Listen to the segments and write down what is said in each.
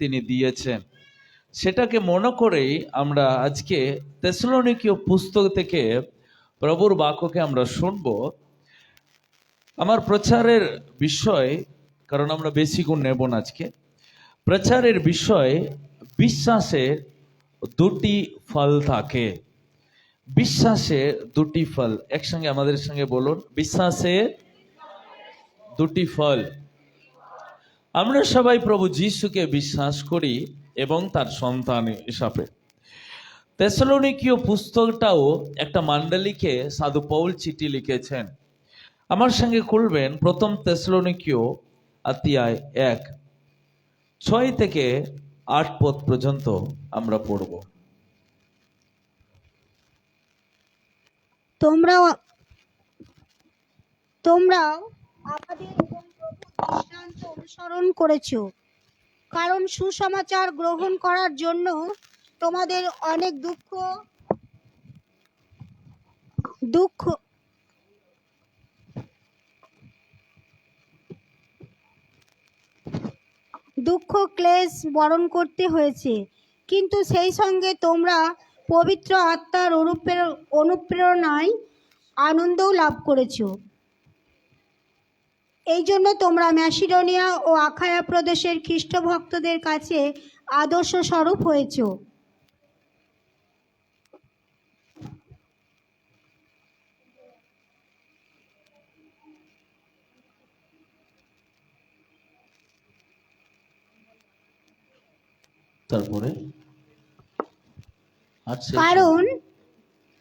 তিনি দিয়েছেন। সেটাকে মনে করেই আমরা আজকে তেসলোনিকীয় পুস্তক থেকে প্রভুর বাক্যকে আমরা শুনব। আমার প্রচারের বিষয়, কারণ আমরা বেশি গুণ নেব না আজকে, প্রচারের বিষয় বিশ্বাসে দুটি ফল থাকে। বিশ্বাসে দুটি ফল, একসঙ্গে আমাদের সঙ্গে বলুন বিশ্বাসে দুটি ফল। আমরা সবাই প্রভু যিশুকে বিশ্বাস করি এবং তার সন্তান হিসাবে। তেসলোনিকীয় পুস্তকটাও একটা মান্ডালিকে সাধু পৌল চিঠি লিখেছেন। আমার সঙ্গে খুলবেন প্রথম তেসলোনিকীয় আতিয়ায় এক। ছয় থেকে আট পদ পর্যন্ত আমরা পড়ব। তোমরাও তোমরাও আমাদের দৃষ্টান্ত অনুসরণ করেছ। কারণ সুসমাচার গ্রহণ করার জন্য তোমাদের অনেক দুঃখ দুঃখ দুঃখ, ক্লেশ বরণ করতে হয়েছে। কিন্তু সেই সঙ্গে তোমরা পবিত্র আত্মার অনুপ্রের- অনুপ্রেরণায় আনন্দও লাভ করেছ। এই জন্য তোমরা ম্যাসিডোনিয়া ও আখায়া প্রদেশের খ্রিস্ট ভক্তদের কাছে আদর্শ স্বরূপ হয়েছ। তারপরে? কারণ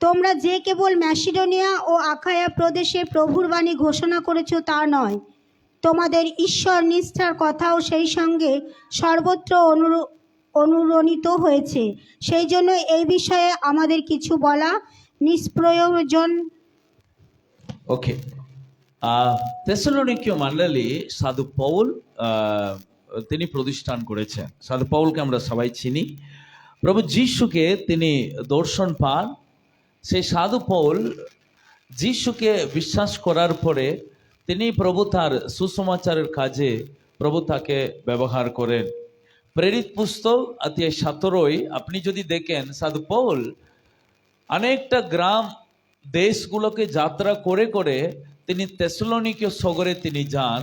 তোমরা যে কেবল ম্যাসিডোনিয়া ও আখায়া প্রদেশে প্রভুর বাণী ঘোষণা করেছ তা নয় তোমাদের ঈশ্বর নিষ্ঠার কথাও সেই সঙ্গে সর্বত্র অনু অনুরণিত হয়েছে। সেই জন্য এই বিষয়ে আমাদের কিছু বলা নিষ্প্রয়োজন। ওকে তেসলোনিকীয় মণ্ডলী সাধু পৌল তিনি প্রতিষ্ঠান করেছেন। সাধু পৌলকে আমরা সবাই চিনি। প্রভু যিশুকে তিনি দর্শন পান। সেই সাধু পৌল যিশুকে বিশ্বাস করার পরে তিনি প্রভু তার সুসমাচারের কাজে প্রভু তাকে ব্যবহার করেন। প্রেরিত পুস্তক অধ্যায় সতেরোই আপনি যদি দেখেন সাধুপৌল অনেকটা গ্রাম দেশগুলোকে যাত্রা করে করে তিনি তেসলোনিকীয় সগরে তিনি যান।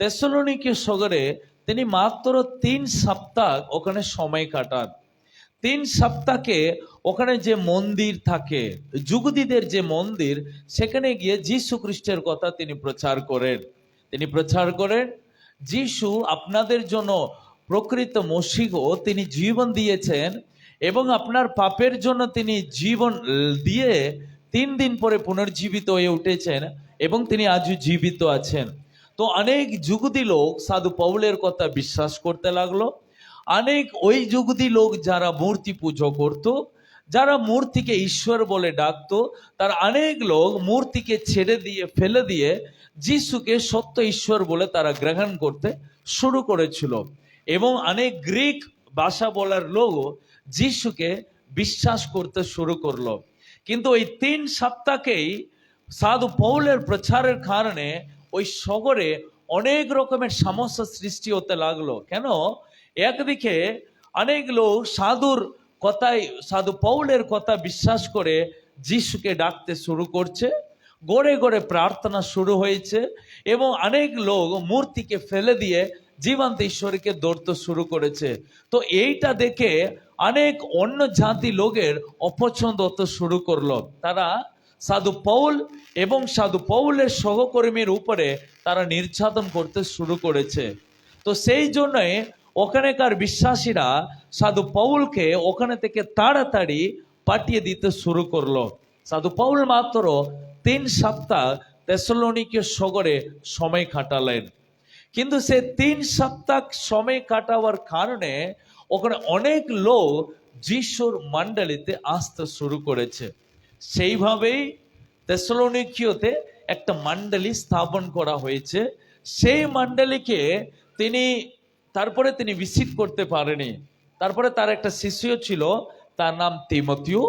তেসলোনিকীয় সগরে তিনি মাত্র তিন সপ্তাহ ওখানে সময় কাটান। তিন সপ্তাহে ওখানে যে মন্দির থাকে, যুগদিদের যে মন্দির, সেখানে গিয়ে যীশু খ্রিস্টের কথা তিনি প্রচার করেন। তিনি প্রচার করেন, যিশু আপনাদের জন্য প্রকৃত মসিহ তিনি জীবন দিয়েছেন এবং আপনার পাপের জন্য তিনি জীবন দিয়ে তিন দিন পরে পুনর্জীবিত হয়ে উঠেছেন এবং তিনি আজও জীবিত আছেন। তো অনেক যুগদি লোক সাধু পৌলের কথা বিশ্বাস করতে লাগল। অনেক ওই যুগদি লোক যারা মূর্তি পুজো করত, যারা মূর্তিকে ঈশ্বর বলে ডাকতো, তার অনেক লোক মূর্তিকে ছেড়ে দিয়ে, ফেলে দিয়ে যিশুকে সত্য ঈশ্বর বলে তারা গ্রহণ করতে শুরু করেছিল। এবং অনেক গ্রিক ভাষা বলার লোকও যিশুকে বিশ্বাস করতে শুরু করল। কিন্তু ওই তিন সপ্তাহকেই সাধু পৌলের প্রচারের কারণে ওই শহরে অনেক রকমের সমস্যা সৃষ্টি হতে লাগল। কেন? একদিকে অনেক লোক সাধুর কথাই সাধু পৌলের কথা বিশ্বাস করে যিশুকে ডাকতে শুরু করছে, গড়ে গড়ে প্রার্থনা শুরু হয়েছে এবং অনেক লোক মূর্তিকে ফেলে দিয়ে জীবন্ত ঈশ্বরকে দৌড়তে শুরু করেছে। তো এইটা দেখে অনেক অন্য জাতি লোকের অপছন্দ হতে শুরু করল। তারা সাধু পৌল এবং সাধু পৌলের সহকর্মীর উপরে তারা নির্যাতন করতে শুরু করেছে। তো সেই জন্যই ওখানেকার বিশ্বাসীরা সাধু পৌলকে ওখানে থেকে তাড়াতাড়ি পাঠিয়ে দিতে শুরু করল। সাধু পৌল মাত্র তিন সপ্তাহ তেসলোনিকের সগরে সময় কাটালেন। কিন্তু সে তিন সপ্তাহ সময় কাটাবার কারণে ওখানে অনেক লোক যিশুর মণ্ডলীতে আসতে শুরু করেছে। সেইভাবেই তেসলোনিকীয়তে একটা মণ্ডলী স্থাপন করা হয়েছে। সেই মণ্ডলীকে তিনি তারপরে তিনি ভিজিট করতে পারেনি। তারপরে তার একটা শিষ্য ছিল, তার নাম তিমতিউ।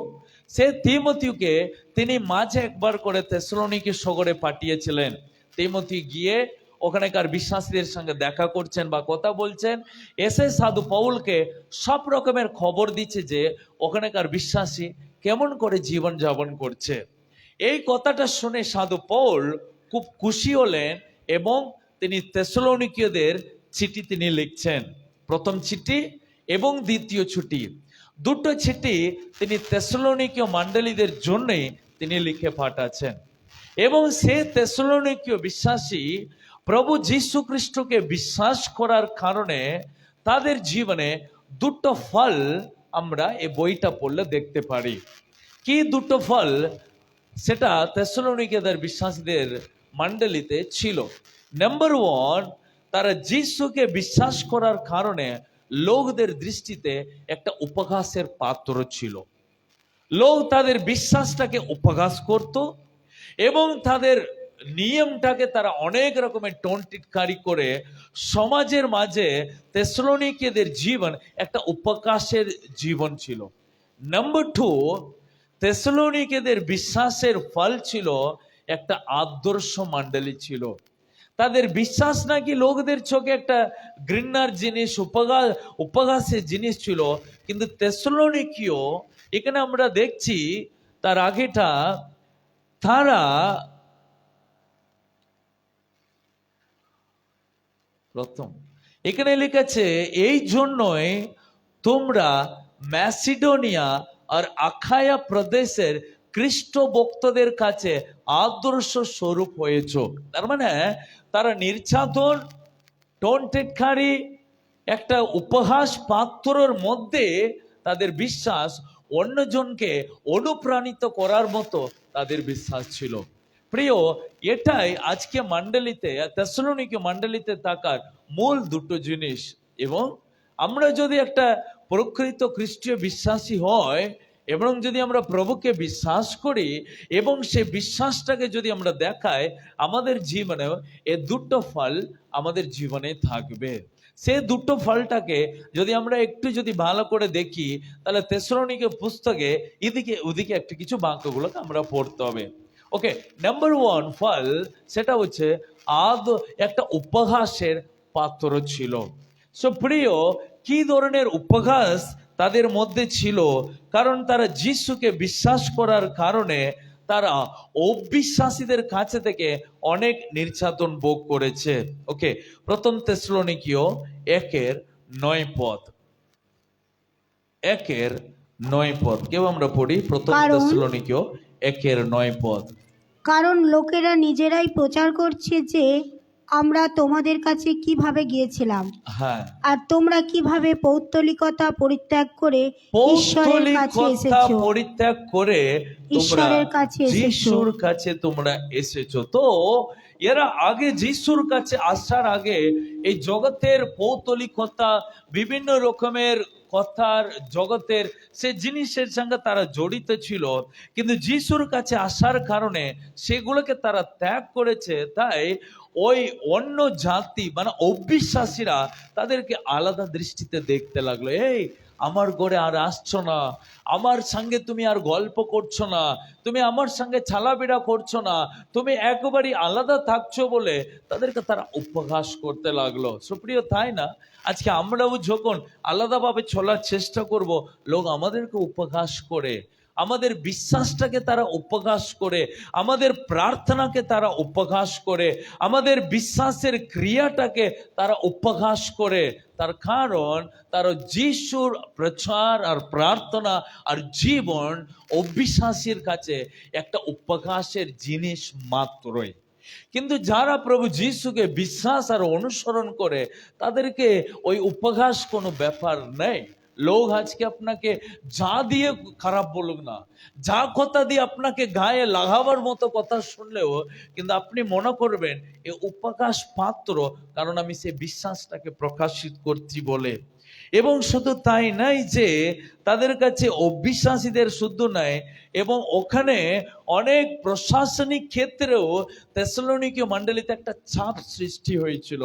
সে তিমতিউকে তিনি মাঝে একবার করে তেসলোনিকে সগরে পাঠিয়েছিলেন। তিমতি গিয়ে ওখানেকার বিশ্বাসীদের সঙ্গে দেখা করছেন বা কথা বলছেন। এসে সাধু পৌলকে সব রকমের খবর দিচ্ছে যে ওখানেকার বিশ্বাসী কেমন করে জীবন যাপন করছে। এই কথাটা শুনে সাধু পৌল খুব খুশি হলেন এবং তিনি তেসলোনিকীয়দের চিঠি তিনি লিখছেন। প্রথম চিঠি এবং দ্বিতীয় ছুটি। দুটো চিঠি তিনি তেসলোনিকীয় মণ্ডলীদের জন্যই তিনি লিখে পাঠাচ্ছেন। এবং সে তেসলোনিকীয় বিশ্বাসী প্রভু যীশু খ্রিস্টকে বিশ্বাস করার কারণে তাদের জীবনে দুটো ফল আমরা এই বইটা পড়লে দেখতে পারি। কি দুটো ফল? সেটা তেসলোনিকেদের বিশ্বাসীদের মণ্ডলীতে ছিল। নাম্বার ওয়ান তারা যিশুকে বিশ্বাস করার কারণে লোকদের দৃষ্টিতে একটা উপহাসের পাত্র ছিল। লোক তাদের বিশ্বাসটাকে উপহাস করত এবং তাদের নিয়মটাকে তারা অনেক রকমের টন্টিটকারি করে সমাজের মাঝে তেসলোনিকেদের জীবন একটা উপকাশের জীবন ছিল। নাম্বার টু তেসলোনিকেদের বিশ্বাসের ফল ছিল একটা আদর্শ মণ্ডলী ছিল। তাদের বিশ্বাস নাকি লোকদের চোখে একটা ঘৃণার জিনিস উপহাস উপহাসের জিনিস ছিল? কিন্তু তেসলোনিকীয়, এখানে আমরা দেখছি তার আগেটা তারা প্রথম। এখানে লিখেছে, এই জন্যই তোমরা ম্যাসিডোনিয়া আর আখায়া প্রদেশের খ্রিস্ট ভক্তদের কাছে আদর্শ স্বরূপ হয়েছ। তার মানে তারা নির্যাতন টন্টেটকারী একটা উপহাস পাত্রর মধ্যে তাদের বিশ্বাস অন্যজনকে অনুপ্রাণিত করার মতো তাদের বিশ্বাস ছিল। প্রিয়, এটাই আজকে মণ্ডলীতে তেসলোনিকে মণ্ডলীতে থাকার মূল দুটো জিনিস। এবং আমরা যদি একটা প্রকৃত খ্রিস্টীয় বিশ্বাসী হয় এবং যদি আমরা প্রভুকে বিশ্বাস করি এবং সে বিশ্বাসটাকে যদি আমরা দেখাই, আমাদের জীবনেও এ দুটো ফল আমাদের জীবনে থাকবে। সে দুটো ফলটাকে যদি আমরা একটু যদি ভালো করে দেখি, তাহলে তেসরণিকে পুস্তকে এদিকে ওদিকে একটা কিছু বাক্যগুলোকে আমরা পড়তে হবে। ওকে নাম্বার ওয়ান ফল সেটা হচ্ছে, আদ একটা উপহাসের পাত্র ছিল। সো প্রিয় কি ধরনের উপহাস তাদের মধ্যে ছিল কারণ তারা যিশুকে বিশ্বাস করার কারণে তারা অবিশ্বাসীদের কাছে থেকে অনেক নির্যাতন ভোগ করেছে। ওকে প্রথম তেসলোনিকীয় একের নয় পদ। একের নয় পদ। কেউ আমরা পড়ি? প্রথম তেসলোনিকীয় একের নয় পদ। কারণ লোকেরা নিজেরাই প্রচার করছে যে আমরা তোমাদের কাছে কীভাবে গিয়েছিলাম? হ্যাঁ। আর তোমরা কীভাবে পৌত্তলিকতা পরিত্যাগ করে ঈশ্বরের কাছে এসেছ? পরিত্যাগ করে ঈশ্বরের কাছে। যিশুর কাছে তোমরা এসেছ। তো এরা আগে যিশুর কাছে আসার আগে এই জগতের পৌতলিকতা বিভিন্ন রকমের কথার জগতের সে জিনিসের সঙ্গে তারা জড়িত ছিল। কিন্তু যিশুর কাছে আসার কারণে সেগুলোকে তারা ত্যাগ করেছে। তাই ওই অন্য জাতি মানে অবিশ্বাসীরা তাদেরকে আলাদা দৃষ্টিতে দেখতে লাগল। এই, আমার ঘরে আর আসছো না। আমার সঙ্গে তুমি আর গল্প করছ না। তুমি আমার সঙ্গে ছালাবিড়া করছ না। তুমি একবারই আলাদা থাকছো বলে তাদেরকে তারা উপহাস করতে লাগল। সুপ্রিয়, তাই না? আজকে আমরাও যখন আলাদাভাবে চলার চেষ্টা করব, লোক আমাদেরকে উপহাস করে। আমাদের বিশ্বাসটাকে তারা উপহাস করে, আমাদের প্রার্থনাকে তারা উপহাস করে, আমাদের বিশ্বাসের ক্রিয়াটাকে তারা উপহাস করে। তার কারণ, তার যিশুর প্রচার আর প্রার্থনা আর জীবন অবিশ্বাসীর কাছে একটা উপহাসের জিনিস মাত্রই। কিন্তু যারা প্রভু যিশুকে বিশ্বাস আর অনুসরণ করে, তাদেরকে ওই উপহাস কোনো ব্যাপার নেই। লোক আজকে আপনাকে যা দিয়ে খারাপ বলুক না, যা কথা দিয়ে আপনাকে গায়ে লাগাবার মতো কথা শুনলেও কিন্তু আপনি মনে করবেন এ উপকাশ পাত্র, কারণ আমি সে বিশ্বাসটাকে প্রকাশিত করছি বলে। এবং শুধু তাই নাই যে, তাদের কাছে অবিশ্বাসীদের শুদ্ধ নয় এবং ওখানে অনেক প্রশাসনিক ক্ষেত্রেও তেসলোনিকীয় মণ্ডলীতে একটা চাপ সৃষ্টি হয়েছিল।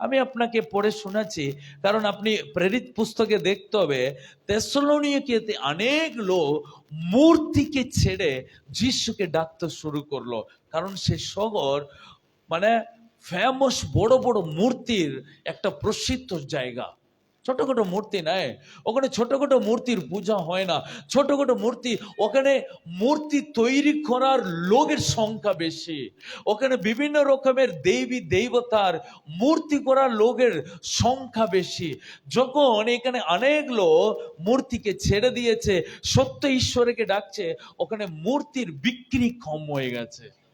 আমি আপনাকে পড়ে শোনাচ্ছি, কারণ আপনি প্রেরিত পুস্তকে দেখতে হবে তেসলোনিকেতে অনেক লোক মূর্তিকে ছেড়ে যিশুকে ডাকতে শুরু করল। কারণ সে শহর মানে ফেমাস বড় বড় মূর্তির একটা প্রসিদ্ধ জায়গা। ছোটখাটো মূর্তি নয়। ওখানে ছোটখাটো মূর্তির পূজা হয় না। ছোটখাটো মূর্তি, ওখানে মূর্তি তৈরি করার লোকের সংখ্যা বেশি। ওখানে বিভিন্ন রকমের দেবী, দেবতার মূর্তি করার লোকের সংখ্যা বেশি। যখন এখানে অনেক লোক মূর্তিকে ছেড়ে দিয়েছে, সত্য ঈশ্বরকে ডাকছে, ওখানে মূর্তির বিক্রি কম হয়ে গেছে।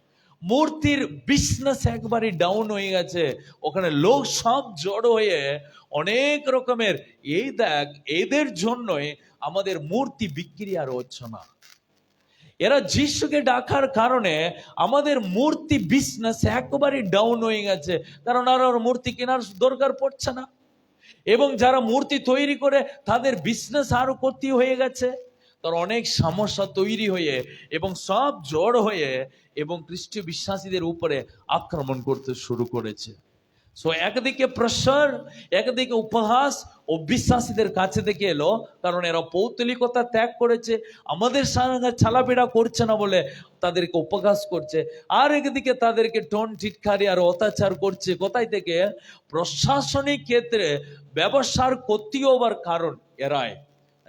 মূর্তির বিজনেস একবারই ডাউন হয়ে গেছে। ওখানে লোক সব জড়ো হয়ে অনেক রকমের, এই দেখ, এদের জন্যই আমাদের মূর্তি বিক্রি আর হচ্ছে না। এরা যিশুকে ডাকার কারণে আমাদের মূর্তি বিজনেস একেবারেই ডাউন হয়ে গেছে। কারণ আর ওর মূর্তি কেনার দরকার পড়ছে না। এবং যারা মূর্তি তৈরি করে, তাদের বিজনেস আরও ক্ষতি হয়ে গেছে। তার অনেক সমস্যা তৈরি হয়ে এবং সব জড় হয়ে এবং খ্রিস্টীয় বিশ্বাসীদের উপরে আক্রমণ করতে শুরু করেছে। সো একদিকে প্রেশার একদিকে উপহাস ও বিশ্বাসীদের কাছে থেকে এলো, কারণ এরা পৌতলিকতা ত্যাগ করেছে, আমাদের সঙ্গে ছালাপেড়া করছে না বলে তাদেরকে উপহাস করছে, আর একদিকে তাদেরকে টন টিটকারি আর অত্যাচার করছে। কোথায় থেকে? প্রশাসনিক ক্ষেত্রে ব্যবসার ক্ষতি হবার কারণ এরাই।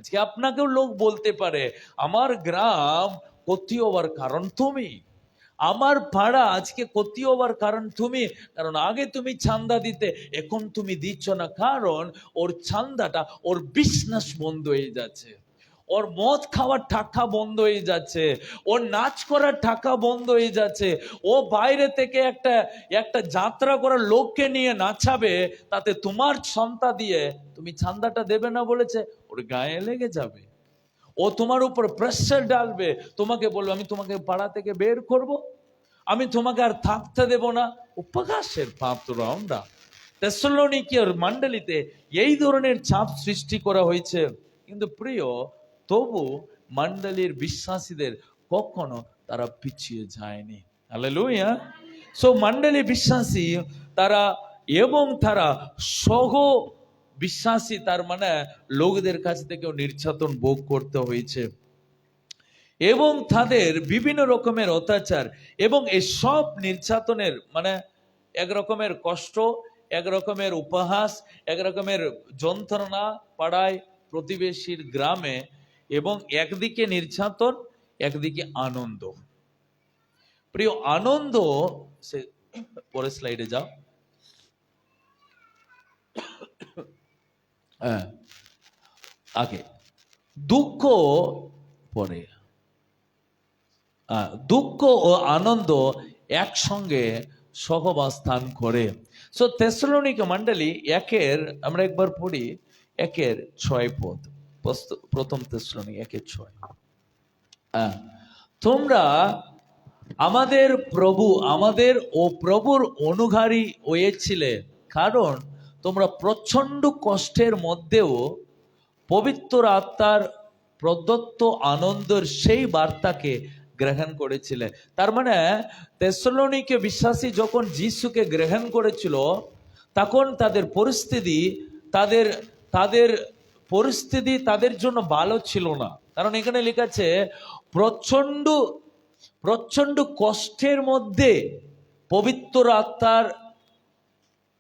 আজকে আপনাকেও লোক বলতে পারে, আমার গ্রাম ক্ষতি হবার কারণ তুমি। আমার পাড়া আজকে ক্ষতি হবার কারণ তুমি। কারণ আগে তুমি চান্দা দিতে, এখন তুমি দিচ্ছ না। কারণ ওর চান্দাটা ওর বিশ্বাস বন্ধ হয়ে যাচ্ছে। ওর মদ খাওয়ার টাকা বন্ধ হয়ে যাচ্ছে। ওর নাচ করার টাকা বন্ধ হয়ে যাচ্ছে। ও বাইরে থেকে একটা একটা যাত্রা করার লোককে নিয়ে নাচাবে, তাতে তোমার সন্তা দিয়ে তুমি চান্দাটা দেবে না বলেছে। ওর গায়ে লেগে যাবে। ও তোমার উপর প্রেশার ডালবে তোমাকে বলবে, আমি তোমাকে পাড়া থেকে বের করব। আমি তোমাকে আর থাকতে দেব না। উপকাশের পাত্র আমরা তেসলোনিকিয়ার মণ্ডলীতে এই ধরনের চাপ সৃষ্টি করা হয়েছে। কিন্তু প্রিয়, তবু মণ্ডলীর বিশ্বাসীদের কখনো তারা পিছিয়ে যায়নি। হালেলুয়া সো মণ্ডলী বিশ্বাসী তারা এবং তারা সহ বিশ্বাসী তার মানে লোকদের কাছ থেকেও নির্যাতন ভোগ করতে হয়েছে। এবং তাদের বিভিন্ন রকমের অত্যাচার এবং এই সব নির্যাতনের মানে এক রকমের কষ্ট, এক রকমের উপহাস, এক রকমের যন্ত্রণা পাড়ায় প্রতিবেশীর গ্রামে এবং একদিকে নির্যাতন, একদিকে আনন্দ। প্রিয়, আনন্দ, সে পরের স্লাইডে যাও। আগে, দুঃখ পরে দুঃখ ও আনন্দ একসঙ্গে সহবাস্থান করে। সো তেসলোনিক মণ্ডলী একের, আমরা একবার পড়ি, একের ছয় পদ। প্রথম তেসলোনিক একের ছয়। তোমরা আমাদের প্রভু, আমাদের ও প্রভুর অনুগারী হয়েছিলে। কারণ তোমরা প্রচণ্ড কষ্টের মধ্যেও পবিত্র আত্মার প্রদত্ত আনন্দের সেই বার্তাকে গ্রহণ করেছিলে। তার মানে তেসলোনিকে বিশ্বাসী যখন যিশুকে গ্রহণ করেছিল, তখন তাদের পরিস্থিতি, তাদের তাদের পরিস্থিতি তাদের জন্য ভালো ছিল না। কারণ এখানে লেখা আছে প্রচণ্ড প্রচণ্ড কষ্টের মধ্যে পবিত্র আত্মার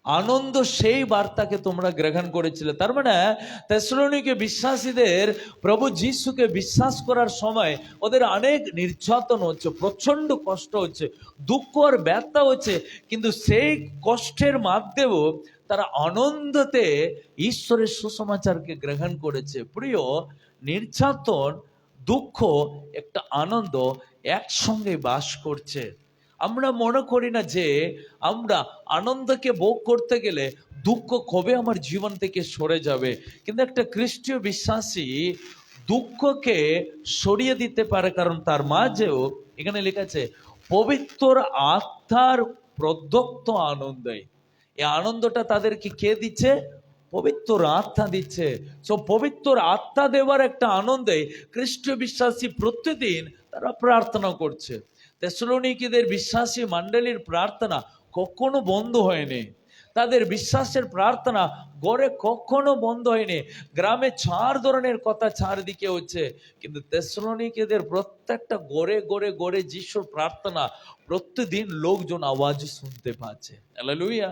আনন্দ সেই বার্তাকে তোমরা গ্রহণ করেছিলে। তার মানে তেসলোনিকে বিশ্বাসীদের, প্রভু যিশুকে বিশ্বাস করার সময় ওদের অনেক নির্যাতন হচ্ছে প্রচণ্ড কষ্ট হচ্ছে, দুঃখ আর ব্যথা হচ্ছে। কিন্তু সেই কষ্টের মাধ্যমেও তারা আনন্দতে ঈশ্বরের সুসমাচারকে গ্রহণ করেছে। প্রিয়, নির্যাতন, দুঃখ, একটা আনন্দ একসঙ্গে বাস করছে। আমরা মনে করি না যে আমরা আনন্দকে ভোগ করতে গেলে দুঃখ কবে আমার জীবন থেকে সরে যাবে। কিন্তু একটা খ্রিস্টীয় বিশ্বাসী দুঃখকে সরিয়ে দিতে পারে, কারণ তার মাঝেও এখানে লেখা আছে, পবিত্র আত্মার প্রদত্ত আনন্দে। এই আনন্দটা তাদেরকে কে দিচ্ছে? পবিত্র আত্মা দিচ্ছে। সো পবিত্র আত্মা দেওয়ার একটা আনন্দে খ্রিস্টীয় বিশ্বাসী প্রতিদিন তারা প্রার্থনা করছে। তেসলোনিকিদের বিশ্বাসী মণ্ডলীর প্রার্থনা কখনো বন্ধ হয়নি। তাদের বিশ্বাসের প্রার্থনা গড়ে কখনো বন্ধ হয়নি। গ্রামে চার ধরনের কথা চারদিকে হচ্ছে, কিন্তু তেসলোনিকেদের প্রত্যেকটা গড়ে গড়ে গড়ে যিশুর প্রার্থনা প্রত্যেকদিন লোকজন আওয়াজ শুনতে পাচ্ছে। লুইয়া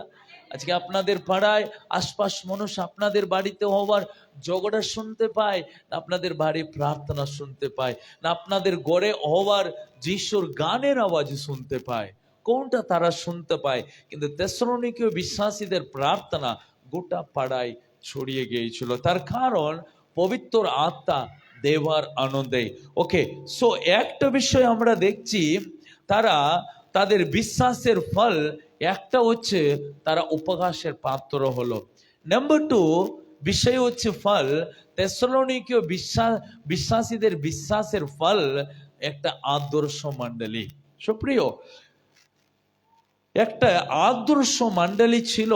আজকে আপনাদের পাড়ায় আশপাশ মানুষ আপনাদের বাড়িতে হওয়ার ঝগড়া শুনতে পায়, না আপনাদের বাড়ি প্রার্থনা শুনতে পায়, না আপনাদের গড়ে হওয়ার যিশুর গানের আওয়াজ শুনতে পায়। কোনটা তারা শুনতে পায়? কিন্তু তেসরণিকীয় বিশ্বাসীদের প্রার্থনা গোটা পাড়ায় ছড়িয়ে গিয়েছিল। তার কারণ পবিত্র আত্মা দেওয়ার আনন্দে। ওকে সো একটা বিষয় আমরা দেখছি, তারা তাদের বিশ্বাসের ফল একটা হচ্ছে তারা উপকাশের পাত্র হলো। নাম্বার টু বিষয় হচ্ছে ফল। তেসলোনিকীয় বিশ্বাস, বিশ্বাসীদের বিশ্বাসের ফল একটা আদর্শ মণ্ডলী সুপ্রিয়, একটা আদর্শ মণ্ডলী ছিল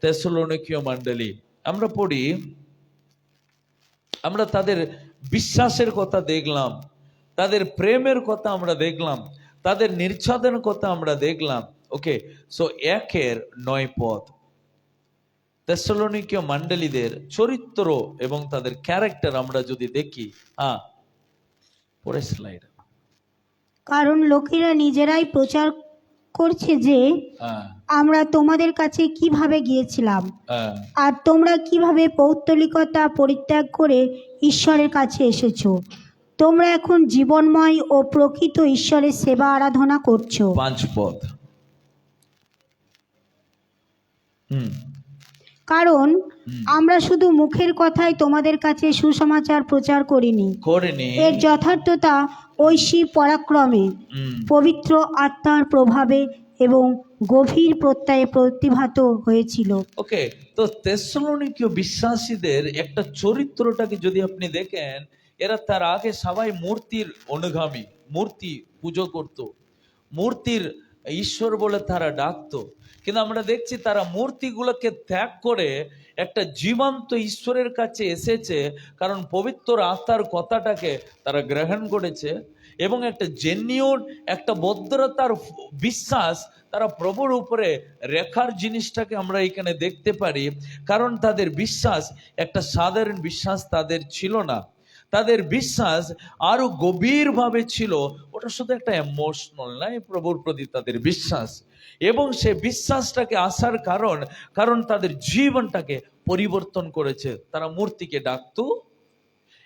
তেসলোনিকীয় মণ্ডলী আমরা পড়ি, আমরা তাদের বিশ্বাসের কথা দেখলাম। তাদের প্রেমের কথা আমরা দেখলাম। তাদের নির্যাতনের কথা আমরা দেখলাম। ওকে সো একের নয় পদ। তেসলোনিকীয় মণ্ডলীদের চরিত্র এবং তাদের ক্যারেক্টার আমরা যদি দেখি হ্যাঁ পরে স্লাইড কারণ লোকেরা নিজেরাই প্রচার করছে যে হ্যাঁ। আমরা তোমাদের কাছে কীভাবে গিয়েছিলাম? হ্যাঁ। আর তোমরা কীভাবে পৌত্তলিকতা পরিত্যাগ করে ঈশ্বরের কাছে এসেছ? তোমরা এখন জীবনময় ও প্রকৃত ঈশ্বরের সেবা আরাধনা করছ। পাঁচ পদ। কারণ আমরা শুধু মুখের কথায় তোমাদের কাছে সুসমাচার প্রচার করিনি। এর যথার্থতা ঐশী পরাক্রমে পবিত্র আত্মার প্রভাবে এবং গভীর প্রত্যয়ে প্রতিভাত হয়েছিল। ওকে তো তেসলোনিকীয় বিশ্বাসীদের একটা চরিত্রটাকে যদি আপনি দেখেন এরা তার আগে সবাই মূর্তির অনুগামী মূর্তি পুজো করত। মূর্তির ঈশ্বর বলে তারা ডাকতো। কিন্তু আমরা দেখছি তারা মূর্তিগুলোকে ত্যাগ করে একটা জীবন্ত ঈশ্বরের কাছে এসেছে, কারণ পবিত্র আত্মার কথাটাকে তারা গ্রহণ করেছে এবং একটা জেনিউন একটা বদ্রতার বিশ্বাস তারা প্রভুর উপরে রেখার জিনিসটাকে আমরা এখানে দেখতে পারি, কারণ তাদের বিশ্বাস একটা সাধারণ বিশ্বাস তাদের ছিল না। তাদের বিশ্বাস আরও গভীরভাবে ছিল ওটা শুধু একটা ইমোশনাল নয়, প্রভুর প্রতি তাদের বিশ্বাস। এবং সে বিশ্বাসটাকে আসার কারণ কারণ তাদের জীবনটাকে পরিবর্তন করেছে। তারা মূর্তিকে ডাকতো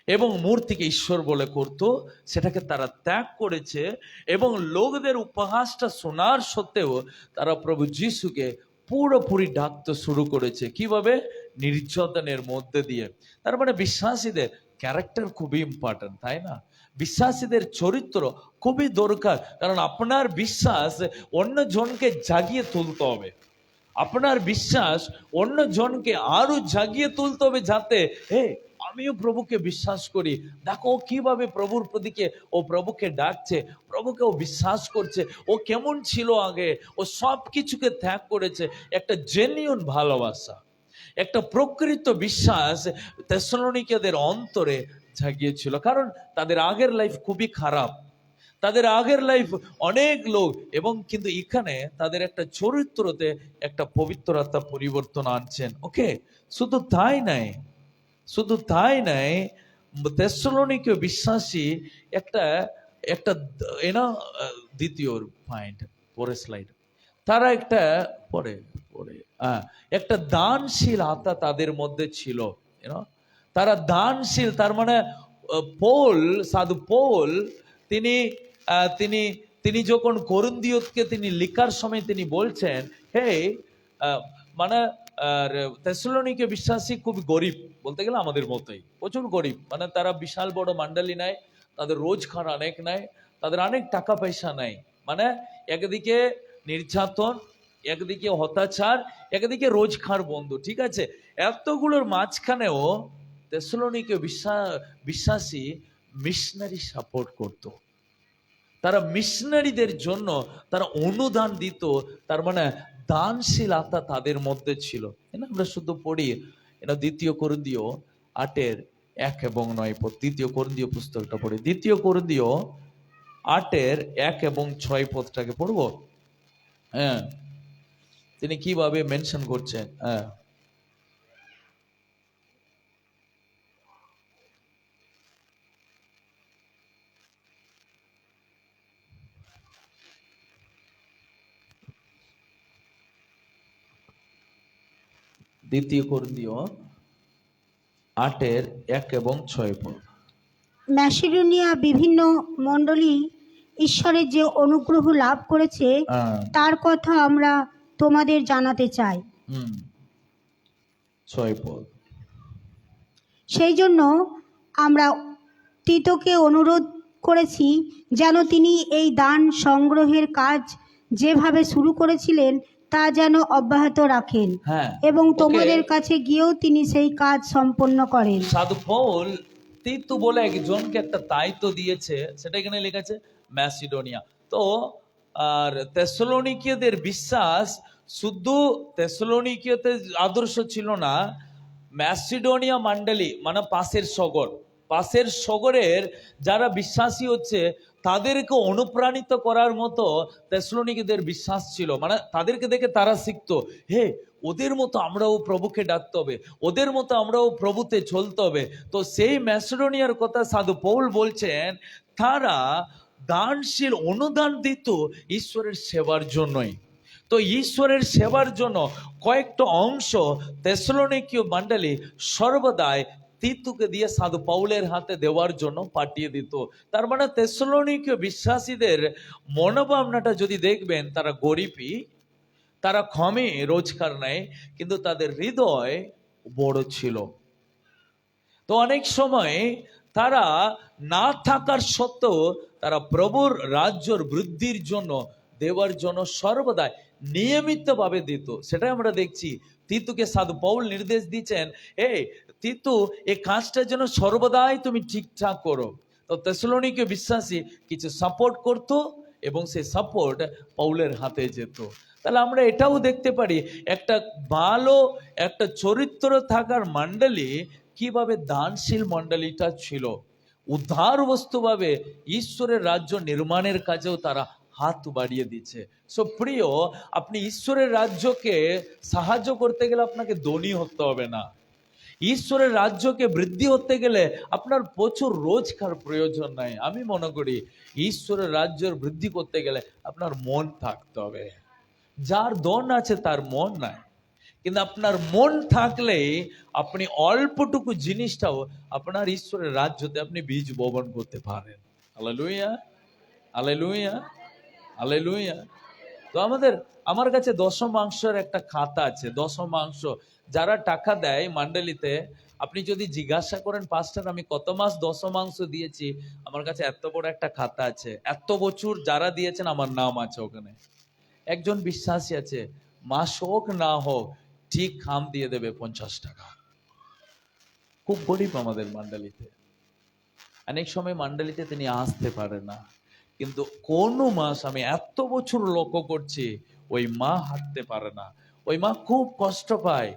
এবং মূর্তিকে ঈশ্বর বলে করত, সেটাকে তারা ত্যাগ করেছে এবং লোকদের উপহাসটা শোনার সত্ত্বেও তারা প্রভু যিশুকে পুরোপুরি ডাকতে শুরু করেছে। কীভাবে? নির্যাতনের মধ্যে দিয়ে। তার মানে বিশ্বাসীদের ক্যারেক্টার খুবই ইম্পর্টেন্ট তাই না? বিশ্বাসীদের চরিত্র খুবই দরকার। কারণ আপনার বিশ্বাস অন্য জনকে জাগিয়ে তুলতে হবে। আপনার বিশ্বাস অন্য জনকে আরও জাগিয়ে তুলতে হবে যাতে, হে, আমিও প্রভুকে বিশ্বাস করি। দেখো ও কীভাবে প্রভুর প্রদিকে ও প্রভুকে ডাকছে, প্রভুকে ও বিশ্বাস করছে, ও কেমন ছিল আগে, ও সব কিছুকে ত্যাগ করেছে। একটা জেনিউন ভালোবাসা, একটা প্রকৃত বিশ্বাস তেসলোনিকেদের অন্তরে জাগিয়েছিল কারণ তাদের আগের লাইফ খুবই খারাপ। তাদের আগের লাইফ অনেক লোক এবং কিন্তু এখানে তাদের একটা চরিত্রতে একটা পবিত্রতা পরিবর্তন আনছেন। ওকে শুধু তাই নাই শুধু তাই নাই তেসলোনিকীয় বিশ্বাসী একটা একটা, এনা, দ্বিতীয় পয়েন্ট পরে স্লাইড তারা একটা, পরে পরে একটা দানশীল আত্মা তাদের মধ্যে ছিল। তারা দানশীল, তার মানে পোল, সাধু পোল, তিনি তিনি তিনি যখন করুন্দিয়তকে তিনি লিখার সময় তিনি বলছেন, হে মানে তেসলোনিকে বিশ্বাসী খুব গরিব, বলতে গেলে আমাদের মতোই, প্রচুর গরিব মানে তারা বিশাল বড় মান্ডালি নেয় তাদের রোজগার অনেক নেয় তাদের অনেক টাকা পয়সা নেয় মানে একদিকে নির্যাতন, একদিকে হতাচার একদিকে রোজগার বন্ধু, ঠিক আছে? এতগুলোর মাঝখানেও তেসলোনিকে বিশ্বাস বিশ্বাসী মিশনারি সাপোর্ট করতো তারা মিশনারিদের জন্য তারা অনুদান দিত তার মানে দানশীল তাদের মধ্যে ছিল না আমরা শুধু পড়ি এটা দ্বিতীয় করন্দীয় আটের এক এবং নয় পদ দ্বিতীয় করন্দীয় পুস্তকটা পড়ি দ্বিতীয় করন্দীয় আটের এক এবং ছয় পদটাকে পড়ব হ্যাঁ তিনি কীভাবে মেনশন করছেন হ্যাঁ দ্বিতীয় করন্দিও আটের এক এবং ছয় পদ ম্যাসিডোনিয়া বিভিন্ন মণ্ডলী ঈশ্বরের যে অনুগ্রহ লাভ করেছে তার কথা আমরা তোমাদের জানাতে চাই। ছয় পদ সেই জন্য আমরা তিতোকে অনুরোধ করেছি যেন তিনি এই দান সংগ্রহের কাজ যেভাবে শুরু করেছিলেন তা যেন অব্যাহত রাখেন হ্যাঁ এবং তোমাদের কাছে গিয়েও তিনি সেই কাজ সম্পন্ন করেন। সাধু পৌল তিতু বলে একজনকে একটা দায়িত্ব দিয়েছে সেটা এখানে লেখা আছে ম্যাসিডোনিয়া। তো আর তেসলোনিকীয়দের বিশ্বাস শুধু তেসলোনিকীয়তে আদর্শ ছিল না ম্যাসিডোনিয়া মণ্ডলী মানে পাশের সগর পাশের সগরের যারা বিশ্বাসী হচ্ছে তাদেরকে অনুপ্রাণিত করার মতো তেসলোনিকীদের বিশ্বাস ছিল। মানে তাদেরকে দেখে তারা শিখতো, হে, ওদের মতো আমরাও প্রভুকে ডাকতে হবে, ওদের মতো আমরাও প্রভুতে চলতে হবে। তো সেই ম্যাসিডোনিয়ার কথা সাধু পৌল বলছেন, তারা দানশীল অনুদান দিত ঈশ্বরের সেবার জন্যই। তো ঈশ্বরের সেবার জন্য কয়েকটা অংশ তেসলোনিকীয় মণ্ডলী সর্বদাই তিতুকে দিয়ে সাধু পাউলের হাতে দেওয়ার জন্য পাঠিয়ে দিত তার মানে তেসলোনিকীয় বিশ্বাসীদের মনোভাবনাটা যদি দেখবেন তারা গরিবই তারা ক্ষমে রোজগার নেয় কিন্তু তাদের হৃদয় বড় ছিল তো অনেক সময় তারা না থাকার সত্ত্বেও তারা প্রভুর রাজ্যর বৃদ্ধির জন্য দেওয়ার জন্য সর্বদাই নিয়মিতভাবে দিত সেটাই আমরা দেখছি তিতুকে সাধু পৌল নির্দেশ দিচ্ছেন, এই তিতু এই কাজটার জন্য সর্বদাই তুমি ঠিকঠাক করো। তো তেসলোনিকে বিশ্বাসী, কিছু সাপোর্ট করতো এবং সেই সাপোর্ট পৌলের হাতে যেত। তাহলে আমরা এটাও দেখতে পারি, একটা ভালো, একটা চরিত্র থাকার মণ্ডলী কীভাবে দানশীল মণ্ডলীটা ছিল। উদ্ধার বস্তুভাবে ঈশ্বরের রাজ্য নির্মাণের কাজেও তারা হাত বাড়িয়ে দিচ্ছে। সো প্রিয়, আপনি ঈশ্বরের রাজ্যকে সাহায্য করতে গেলে আপনাকে ধনী হতে হবে না। ঈশ্বরের রাজ্যকে বৃদ্ধি হতে গেলে আপনার প্রচুর রোজগার প্রয়োজন নাই। আমি মনে করি, ঈশ্বরের রাজ্যের বৃদ্ধি করতে গেলে আপনার মন থাকতে হবে। যার দন আছে, তার মন নাই। কিন্তু আপনার মন থাকলেই আপনি অল্পটুকু জিনিসটাও আপনার ঈশ্বরের রাজ্যতে আপনি বীজ বপন করতে পারেন। আলেলুইয়া আলেলুইয়া আলেলুইয়া তো আমাদের, আমার কাছে দশমাংশের একটা খাতা আছে দশমাংশ যারা টাকা দেয় মান্ডলিতে, আপনি যদি জিজ্ঞাসা করেন পাঁচটার আমি কত মাস দশমাংশ দিয়েছি? আমার কাছে এত বড় একটা খাতা আছে। এত বছর যারা দিয়েছেন, আমার নাম আছে ওখানে। একজন বিশ্বাসী আছে, মাস হোক না হোক, ঠিক খাম দিয়ে দেবে পঞ্চাশ টাকা। খুব গরিব আমাদের মান্ডালিতে। অনেক সময় মান্ডালিতে তিনি আসতে পারে না। কিন্তু কোন মাস আমি এত বছর লক্ষ্য করছি, ওই মা হাঁটতে পারে না। ওই মা খুব কষ্ট পায়।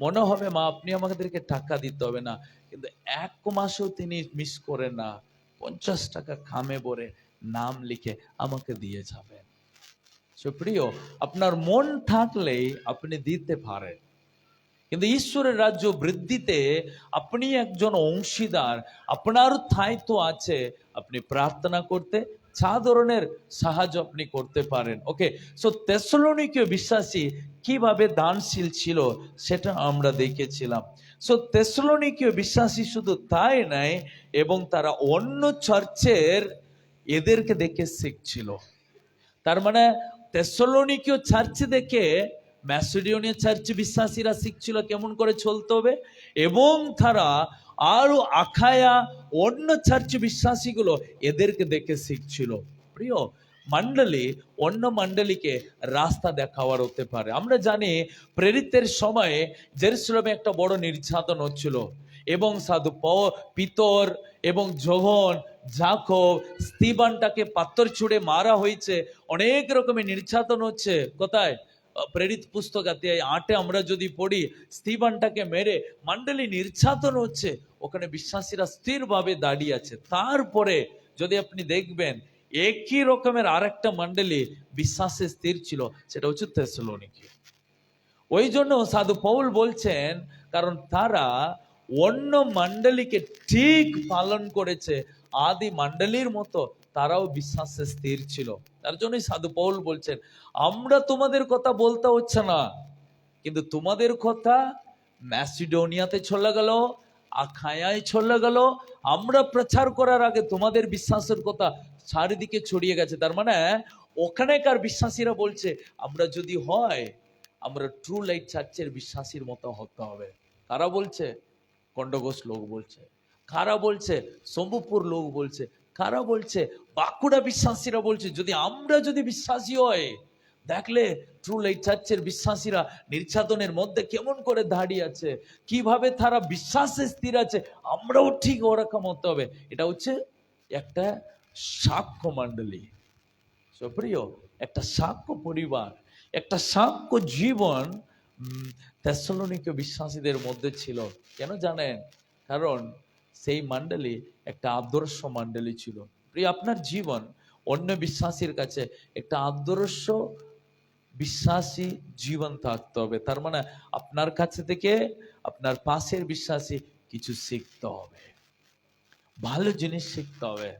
মনে হবে, মা, আপনি আমাদেরকে টাকা দিতে হবে না। কিন্তু এক মাসও তিনি মিস করে না। পঞ্চাশ টাকা খামে ভরে নাম লিখে আমাকে দিয়ে যাবেন। সুপ্রিয়, আপনার মন থাকলেই আপনি দিতে পারেন। কিন্তু ঈশ্বরের রাজ্য বৃদ্ধিতে আপনি একজন অংশীদার, আপনার দায়িত্ব আছে। আপনি প্রার্থনা করতে যা ধরনের সাহায্য আপনি করতে পারেন ওকে সো তেসলোনিকীয় বিশ্বাসী কীভাবে দানশীল ছিল সেটা আমরা দেখেছিলাম। সো তেসলোনিকীয় বিশ্বাসী শুধু তাই নাই, এবং তারা অন্য চার্চের এদেরকে দেখে শিখছিল তার মানে তেসলোনিকীয় চার্চে দেখে ম্যাসিডোনিয়া চার্চ বিশ্বাসীরা শিখছিল কেমন করে চলতে হবে? এবং তারা আরও আখায়া অন্য চার্চ বিশ্বাসীগুলো এদেরকে দেখে শিখছিল। প্রিয় মণ্ডলী অন্য মণ্ডলীকে রাস্তা দেখাওয়ার হতে পারে। আমরা জানি প্রেরিতের সময়ে জেরুসালামে একটা বড় নির্যাতন হচ্ছিল এবং সাধু প, পিতর এবং জোহন জাকব স্তিবানটাকে পাত্তর ছুড়ে মারা হয়েছে। অনেক রকমের নির্যাতন হচ্ছে। কোথায়? প্রেরিত পুস্তকাতে আটে আমরা যদি পড়ি, স্তিবানটাকে মেরে মণ্ডলী নির্যাতন হচ্ছে, ওখানে বিশ্বাসীরা স্থিরভাবে দাঁড়িয়ে আছে। তারপরে যদি আপনি দেখবেন, একই রকমের আরেকটা মণ্ডলী বিশ্বাসে স্থির ছিল, সেটা হচ্ছে তেসলোনিকি ওই জন্য সাধু পৌল বলছেন, কারণ তারা অন্য মণ্ডলীকে ঠিক পালন করেছে, আদি মণ্ডলীর মতো তারাও বিশ্বাসে স্থির ছিল। তার জন্যই সাধু পৌল বলছেন, আমরা তোমাদের কথা বলতে হচ্ছে না, কিন্তু তোমাদের কথা ম্যাসিডোনিয়াতে চলে গেল, আখায়ায় চলে গেল। আমরা প্রচার করার আগে তোমাদের বিশ্বাসের কথা চারিদিকে ছড়িয়ে গেছে। তার মানে ওখানেকার বিশ্বাসীরা বলছে, আমরা যদি হয়, আমরা ট্রু লাইট চার্চের বিশ্বাসীর মতো হতে হবে। কারা বলছে? কন্ডঘোষ লোক বলছে। কারা বলছে? শম্ভুপুর লোক বলছে। কারা বলছে? বাঁকুড়া বিশ্বাসীরা বলছে, যদি আমরা যদি বিশ্বাসী হয়, দেখলে ট্রু লাইট চার্চের বিশ্বাসীরা নির্যাতনের মধ্যে কেমন করে দাঁড়িয়ে আছে? কীভাবে তারা বিশ্বাসে স্থির আছে? আমরাও ঠিক ওরকম হতে হবে। এটা হচ্ছে একটা সাক্ষ্য মণ্ডলী। সুপ্রিয়, একটা সাক্ষ্য পরিবার, একটা সাক্ষ্য জীবন তেসলোনিকে বিশ্বাসীদের মধ্যে ছিল। কেন জানেন? কারণ সেই মণ্ডলী একটা আদর্শ মণ্ডলী ছিল। প্রিয়, আপনার জীবন অন্য বিশ্বাসীর কাছে একটা আদর্শ বিশ্বাসী জীবন থাকতে হবে। তার মানে আপনার কাছে থেকে আপনার পাশের বিশ্বাসী কিছু শিখতে হবে। ভালো জিনিস শিখতে হবে,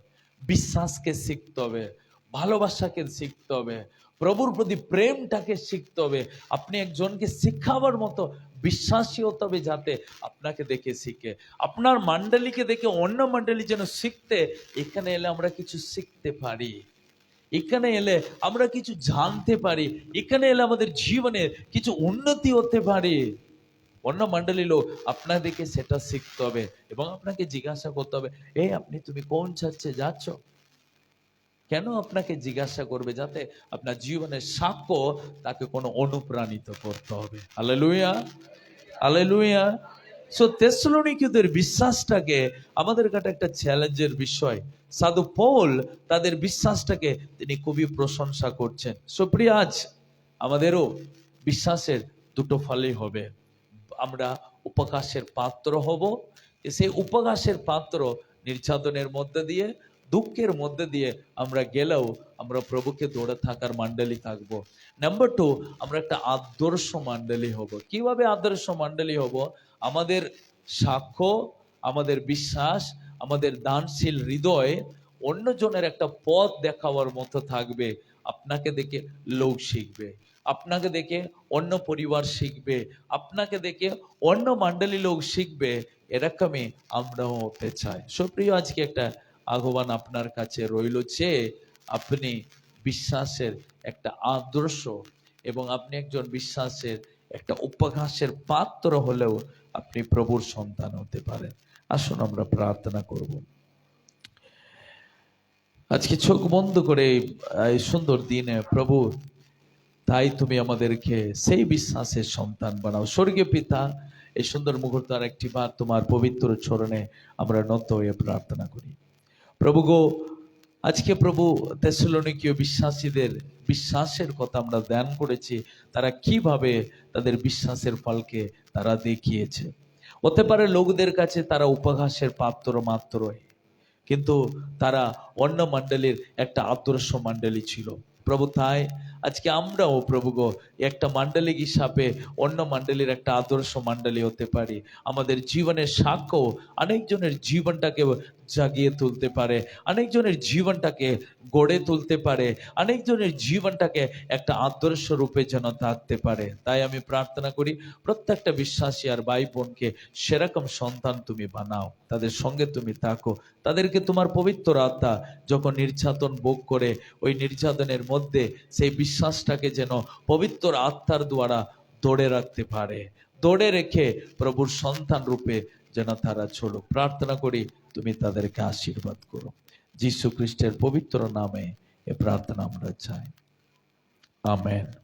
বিশ্বাসকে শিখতে হবে, ভালোবাসাকে শিখতে হবে, প্রভুর প্রতি প্রেমটাকে শিখতে হবে। আপনি একজনকে শিখাবার মতো বিশ্বাসী হতে হবে যাতে আপনাকে দেখে শিখে। আপনার মণ্ডলীকে দেখে অন্য মণ্ডলী যেন শিখতে, এখানে এলে আমরা কিছু শিখতে পারি। এখানে এলে আমরা কিছু জানতে পারি। এখানে এলে আমাদের জীবনে কিছু উন্নতি হতে পারে। অন্য মণ্ডলী লোক আপনাদেরকে সেটা শিখতে হবে এবং আপনাকে জিজ্ঞাসা করতে হবে, এই আপনি তুমি কোন চার্চে যাচ্ছ? কেন আপনাকে জিজ্ঞাসা করবে যাতে আপনার জীবনের সাক্ষ্য তাকে কোনো অনুপ্রাণিত করতে হবে? আলেলুয়া আলেলুয়া সো তেসলোনিকীয়দের বিশ্বাসটাকে, আমাদের কাছে একটা চ্যালেঞ্জের বিষয়। সাধু পৌল তাদের বিশ্বাসটাকে তিনি খুবই প্রশংসা করছেন। সুপ্রিয়, আজ আমাদেরও বিশ্বাসের দুটো ফলই হবে। আমরা উপকাশের পাত্র হব। সেই উপকাশের পাত্র নির্যাতনের মধ্যে দিয়ে দুঃখের মধ্যে দিয়ে আমরা গেলেও আমরা প্রভুকে দৌড়ে থাকার মণ্ডলী থাকব। নাম্বার টু আমরা একটা আদর্শ মণ্ডলী হব। কীভাবে আদর্শ মণ্ডলী হব? আমাদের সাক্ষ্য, আমাদের বিশ্বাস, আমাদের দানশীল হৃদয় অন্যজনের একটা পথ দেখাবার মতো থাকবে, আপনাকে দেখে লোক শিখবে, আপনাকে দেখে অন্য পরিবার শিখবে, আপনাকে দেখে অন্য মণ্ডলী লোক শিখবে, এরকমই আমরাও হতে চাই। সুপ্রিয়, আজকে একটা আহ্বান আপনার কাছে রইল যে আপনি বিশ্বাসের একটা আদর্শ এবং আপনি একজন বিশ্বাসের একটা উপহাসের পাত্র হলেও আপনি প্রভুর সন্তান হতে পারেন। আসুন আমরা প্রার্থনা করব। আজকে চোখ বন্ধ করে এই সুন্দর দিনে, প্রভু, তাই তুমি আমাদেরকে সেই বিশ্বাসের সন্তান বানাও। স্বর্গীয় পিতা, এই সুন্দর মুহূর্ত আর একটি বার তোমার পবিত্র চরণে আমরা নত হয়ে প্রার্থনা করি। প্রভু গো, আজকে প্রভু তেসলোনিকীয় বিশ্বাসীদের, বিশ্বাসের কথা আমরা ধ্যান করেছি, তারা কীভাবে তাদের বিশ্বাসের ফলকে তারা দেখিয়েছে। হতে পারে লোকদের কাছে তারা উপহাসের পাত্র মাত্রই, কিন্তু তারা অন্য মণ্ডলীর একটা আদর্শ মণ্ডলী ছিল। প্রভু তাই আজকে আমরাও, প্রভু একটা মান্ডলিক হিসাবে অন্য মান্ডলীর একটা আদর্শ মান্ডলী হতে পারি। আমাদের জীবনের সাক্ষ্য অনেকজনের জীবনটাকে জাগিয়ে তুলতে পারে, অনেকজনের জীবনটাকে গড়ে তুলতে পারে, অনেকজনের জীবনটাকে একটা আদর্শ রূপে যেন থাকতে পারে। তাই আমি প্রার্থনা করি, প্রত্যেকটা বিশ্বাসী আর ভাই বোনকে সেরকম সন্তান তুমি বানাও, তাদের সঙ্গে তুমি থাকো। তাদেরকে তোমার পবিত্র আত্মা যখন নির্যাতন ভোগ করে, ওই নির্যাতনের মধ্যে সেই বিশ্বাসটাকে যেন পবিত্র আত্মার দ্বারা ধরে রাখতে পারে। দৌড়ে রেখে প্রভুর সন্তান রূপে যেন তারা ছোড়ো প্রার্থনা করি তুমি তাদেরকে আশীর্বাদ করো। যীশু খ্রিস্টের পবিত্র নামে এ প্রার্থনা আমরা চাই। আমেন।